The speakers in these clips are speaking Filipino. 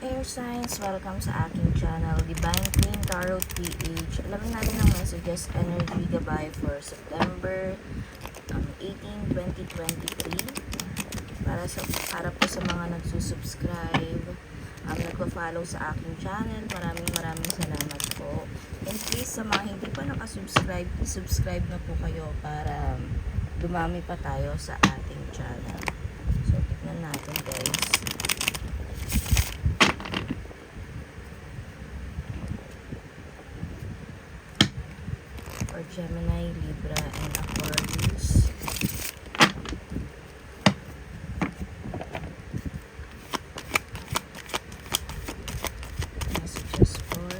air signs! Welcome sa aking channel, Divine Queen Tarot PH. Alamin natin ang messages energy gabay for September um, 18, 2023. Para, sa, para po sa mga nagsusubscribe, um, nagpa-follow sa aking channel. Maraming maraming salamat po. And please, sa mga hindi pa nakasubscribe, subscribe na po kayo para um, dumami pa tayo sa ating channel. So, tignan natin guys. For Gemini, Libra, and Aquarius. Messages for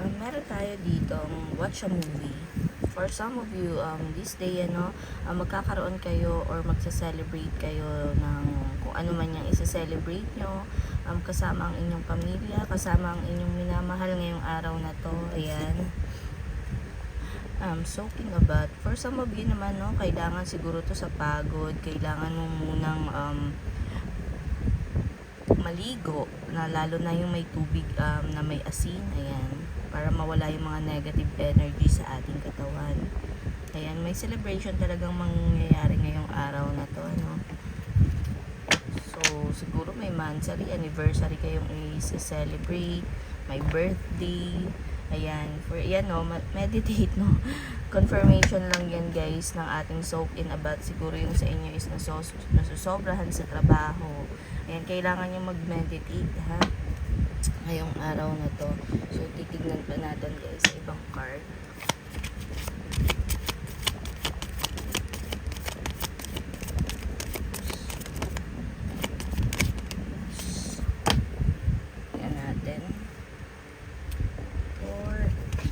Um, tayo dito watch a movie. For some of you, um, this day, ano, ah, magkakaroon kayo or magsa-celebrate kayo ng kung ano man yung isa-celebrate nyo um, kasama ang inyong pamilya, kasama ang inyong minamahal ngayong araw na to. Ayan. Um, soaking a bath. For some of you naman, no, kailangan siguro to sa pagod. Kailangan mo munang um, maligo na lalo na yung may tubig um, na may asin ayan para mawala yung mga negative energy sa ating katawan. Ayan may celebration talagang mangyayari ngayong araw na to ano? So siguro may monthly anniversary kayong i-celebrate may birthday ayan for yan no meditate no? Confirmation lang yan guys ng ating soak in a bath. Siguro yung sa inyo is nasos nasusobrahan sa trabaho. Ayan kailangan nyo mag-meditate ha ngayong araw na to so titignan pa natin guys sa ibang card yan natin for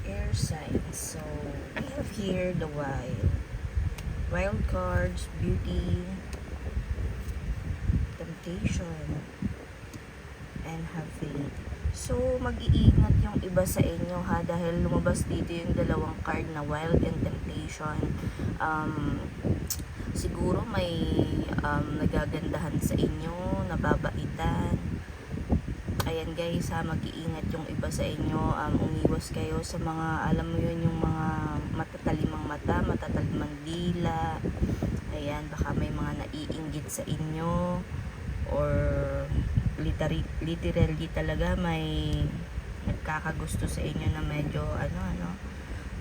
air signs. So, we have here the wild. Wild cards, beauty, temptation, and have faith. So, mag-iingat yung iba sa inyo ha dahil lumabas dito yung dalawang card na wild and temptation. Um, siguro may um, nagagandahan sa inyo, nababaitan, ayan guys ha, mag-iingat yung iba sa inyo, um, umiwas kayo sa mga, alam mo yun, yung mga matatalimang mata, matatalimang dila, ayan, baka may mga naiinggit sa inyo, or literally, literally talaga may nagkakagusto sa inyo na medyo, ano, ano,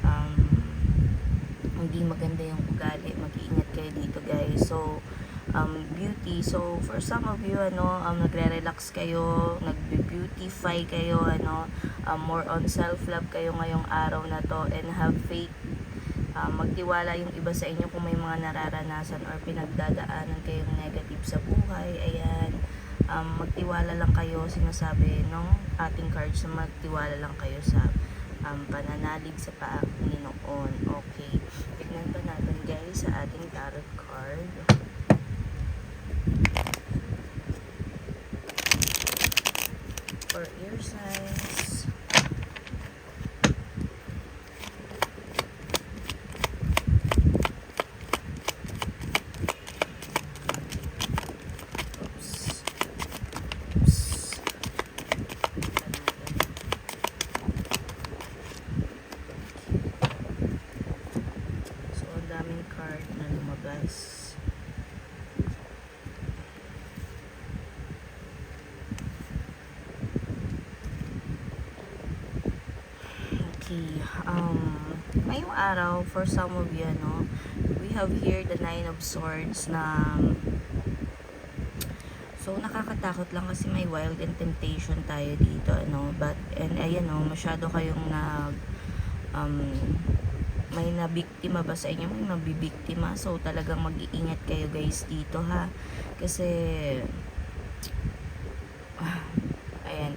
um, hindi maganda yung ugali, mag-iingat kayo dito guys, so, um, beauty. So, for some of you, ano, um, nagre-relax kayo, nag-beautify kayo, ano, um, more on self-love kayo ngayong araw na to and have faith. Um, magtiwala yung iba sa inyo kung may mga nararanasan or pinagdadaanan kayong negative sa buhay. Ayan. Um, magtiwala lang kayo, sinasabi ng ating cards na magtiwala lang kayo sa um, pananalig sa Panginoon. Okay. Tignan pa natin guys sa ating tarot card. for ear signs. Oops. Oops. Tignan natin. So, ang daming card na lumabas. Okay. Um, ngayong araw, for some of you, ano, we have here the Nine of Swords na So, nakakatakot lang kasi may wild and temptation tayo dito, ano. But, and ayan, no, masyado kayong nag, um, may nabiktima ba sa inyo? May mabibiktima. So, talagang mag-iingat kayo guys dito, ha. Kasi, ah,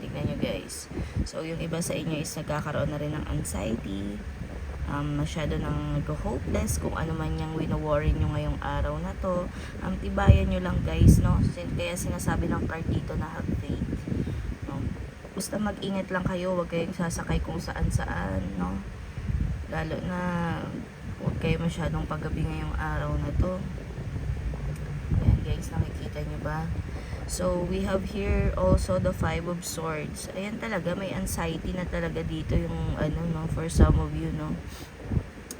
tignan nyo guys. So, yung iba sa inyo is nagkakaroon na rin ng anxiety, um, masyado nang nag-hopeless kung ano man yung wino-worry nyo ngayong araw na to. Um, tibayan nyo lang guys, no? Kaya sinasabi ng card dito na have faith. No? Basta mag-ingat lang kayo, huwag kayong sasakay kung saan-saan, no? Lalo na huwag kayo masyadong paggabi ngayong araw na to. Ayan guys, nakikita nyo ba? So, we have here also the Five of Swords. Ayan talaga, may anxiety na talaga dito yung ano, no, for some of you, no.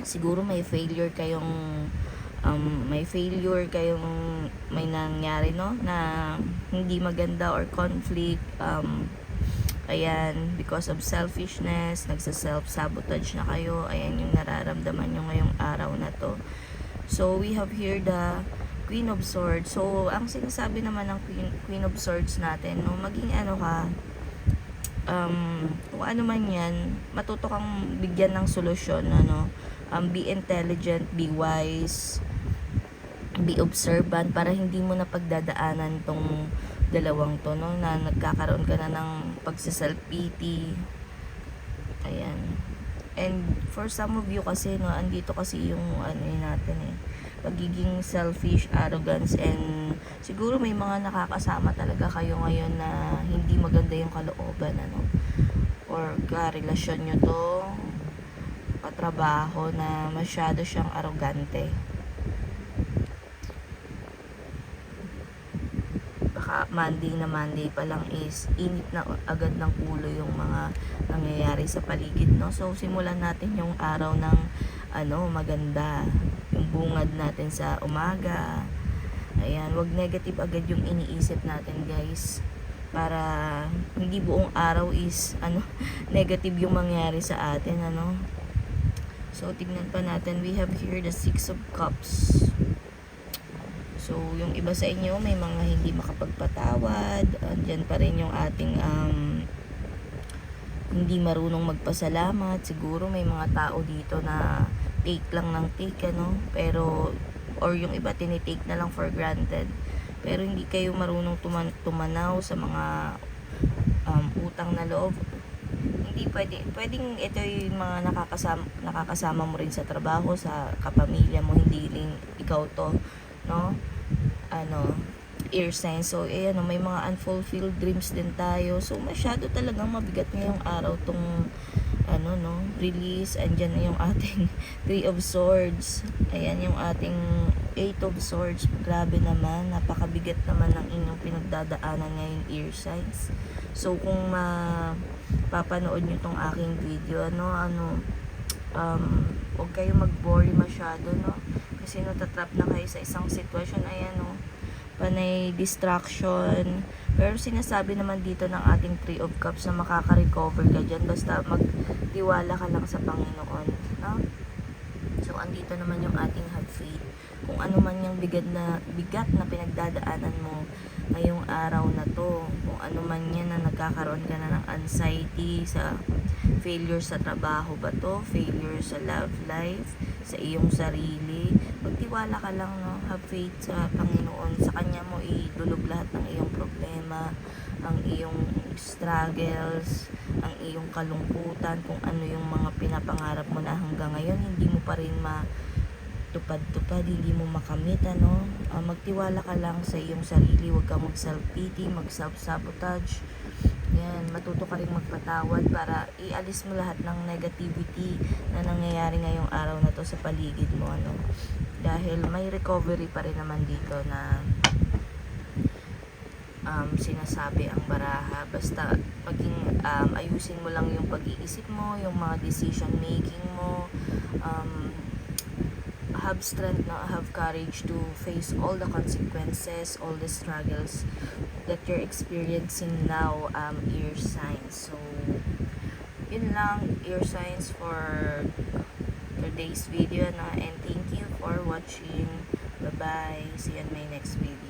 Siguro may failure kayong um, may failure kayong may nangyari no na hindi maganda or conflict um, ayan because of selfishness nagsa self sabotage na kayo ayan yung nararamdaman nyo ngayong araw na to so we have here the Queen of Swords. So ang sinasabi naman ng Queen, Queen of Swords natin no maging ano ka um, kung ano man yan matuto kang bigyan ng solusyon ano. Um, be intelligent, be wise, be observant para hindi mo na pagdadaanan tong dalawang to no na nagkakaroon ka na ng pagsiself-pity. Ayan. And for some of you kasi no andito kasi yung ano yun natin eh pagiging selfish, arrogance and siguro may mga nakakasama talaga kayo ngayon na hindi maganda yung kalooban ano or karelasyon nyo to katrabaho na masyado siyang arogante. Baka Monday na Monday pa lang is init na agad ng ulo yung mga nangyayari sa paligid, no? So, simulan natin yung araw ng ano, maganda. Bungad natin sa umaga. Ayan, wag negative agad yung iniisip natin, guys para hindi buong araw is ano negative yung mangyari sa atin ano So, tignan pa natin. We have here the Six of Cups. So, yung iba sa inyo, may mga hindi makapagpatawad. Andyan pa rin yung ating um, hindi marunong magpasalamat. Siguro may mga tao dito na take lang ng take, ano? Pero, or yung iba tinitake na lang for granted. Pero hindi kayo marunong tuman tumanaw sa mga um, utang na loob hindi pwede, pwedeng ito yung mga nakakasama, nakakasama mo rin sa trabaho, sa kapamilya mo, hindi rin ikaw to, no? Ano, ear sign. So, eh, ano, may mga unfulfilled dreams din tayo. So, masyado talagang mabigat ngayong araw tong ano, no, release. Andyan na yung ating Three of Swords. Ayan yung ating Eight of Swords. Grabe naman. Napakabigat naman ng inyong pinagdadaanan ngayong ear signs. So, kung ma papanood nyo tong aking video, ano, ano, um, huwag kayo mag-worry masyado, no? Kasi natatrap na kayo sa isang sitwasyon, ayan, no? Panay distraction. Pero sinasabi naman dito ng ating Three of Cups na makaka-recover ka dyan. Basta magtiwala ka lang sa Panginoon, no? So, andito naman yung ating have faith. Kung ano man yung bigat na, bigat na pinagdadaanan mo ngayong araw na to, kung ano man yan na nagkakaroon ka na ng anxiety sa failure sa trabaho ba to, failure sa love life, sa iyong sarili, magtiwala ka lang, no? Have faith sa Panginoon. Sa Kanya mo idulog lahat ng iyong problema, ang iyong struggles, ang iyong kalungkutan, kung ano yung mga pinapangarap mo na hanggang ngayon, hindi mo pa rin ma tupad-tupad, hindi mo makamit, ano, uh, magtiwala ka lang sa iyong sarili, huwag kang mag-self-pity, mag-self-sabotage, yan, matuto ka rin magpatawad para ialis mo lahat ng negativity na nangyayari ngayong araw na to sa paligid mo, ano, dahil may recovery pa rin naman dito na um, sinasabi ang baraha. Basta maging um, ayusin mo lang yung pag-iisip mo, yung mga decision making mo, um, have strength na have courage to face all the consequences, all the struggles that you're experiencing now, um, ear signs. So, yun lang, ear signs for today's video na and thank you for watching. Bye-bye. See you in my next video.